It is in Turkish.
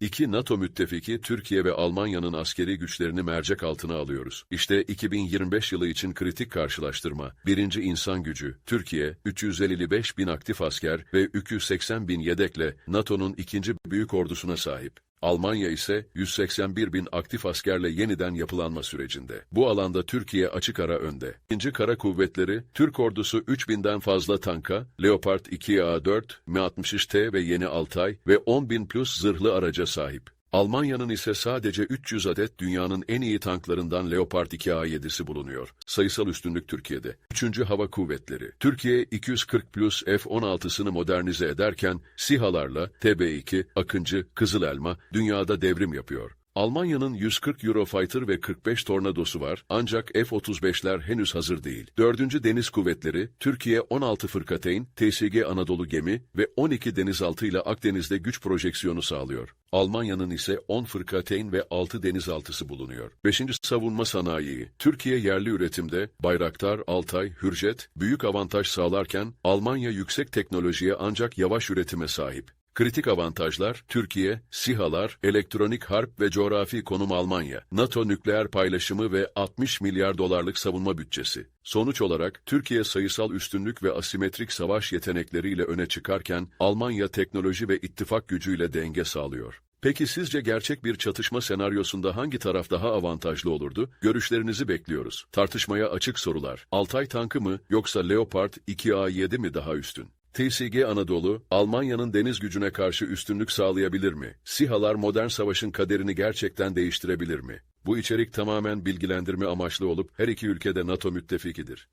İki NATO müttefiki Türkiye ve Almanya'nın askeri güçlerini mercek altına alıyoruz. İşte 2025 yılı için kritik karşılaştırma. Birinci insan gücü. Türkiye 355 bin aktif asker ve 280 bin yedekle NATO'nun ikinci büyük ordusuna sahip. Almanya ise 181 bin aktif askerle yeniden yapılanma sürecinde. Bu alanda Türkiye açık ara önde. İkinci Kara Kuvvetleri, Türk ordusu 3000'den fazla tanka, Leopard 2A4, Mi-63T ve yeni Altay ve 10 bin plus zırhlı araca sahip. Almanya'nın ise sadece 300 adet dünyanın en iyi tanklarından Leopard 2A7'si bulunuyor. Sayısal üstünlük Türkiye'de. 3. Hava Kuvvetleri. Türkiye 240 plus F-16'sını modernize ederken SİHA'larla TB2, Akıncı, Kızıl Elma dünyada devrim yapıyor. Almanya'nın 140 Eurofighter ve 45 Tornado'su var ancak F-35'ler henüz hazır değil. 4. Deniz Kuvvetleri, Türkiye 16 fırkateyn, TSG Anadolu gemi ve 12 denizaltı ile Akdeniz'de güç projeksiyonu sağlıyor. Almanya'nın ise 10 fırkateyn ve 6 denizaltısı bulunuyor. 5. Savunma sanayi. Türkiye yerli üretimde Bayraktar, Altay, Hürjet büyük avantaj sağlarken Almanya yüksek teknolojiye ancak yavaş üretime sahip. Kritik avantajlar Türkiye, SİHA'lar, elektronik harp ve coğrafi konum Almanya, NATO nükleer paylaşımı ve 60 milyar dolarlık savunma bütçesi. Sonuç olarak Türkiye sayısal üstünlük ve asimetrik savaş yetenekleriyle öne çıkarken Almanya teknoloji ve ittifak gücüyle denge sağlıyor. Peki sizce gerçek bir çatışma senaryosunda hangi taraf daha avantajlı olurdu? Görüşlerinizi bekliyoruz. Tartışmaya açık sorular. Altay tankı mı yoksa Leopard 2A7 mi daha üstün? TSG Anadolu, Almanya'nın deniz gücüne karşı üstünlük sağlayabilir mi? SİHA'lar modern savaşın kaderini gerçekten değiştirebilir mi? Bu içerik tamamen bilgilendirme amaçlı olup her iki ülkede NATO müttefikidir.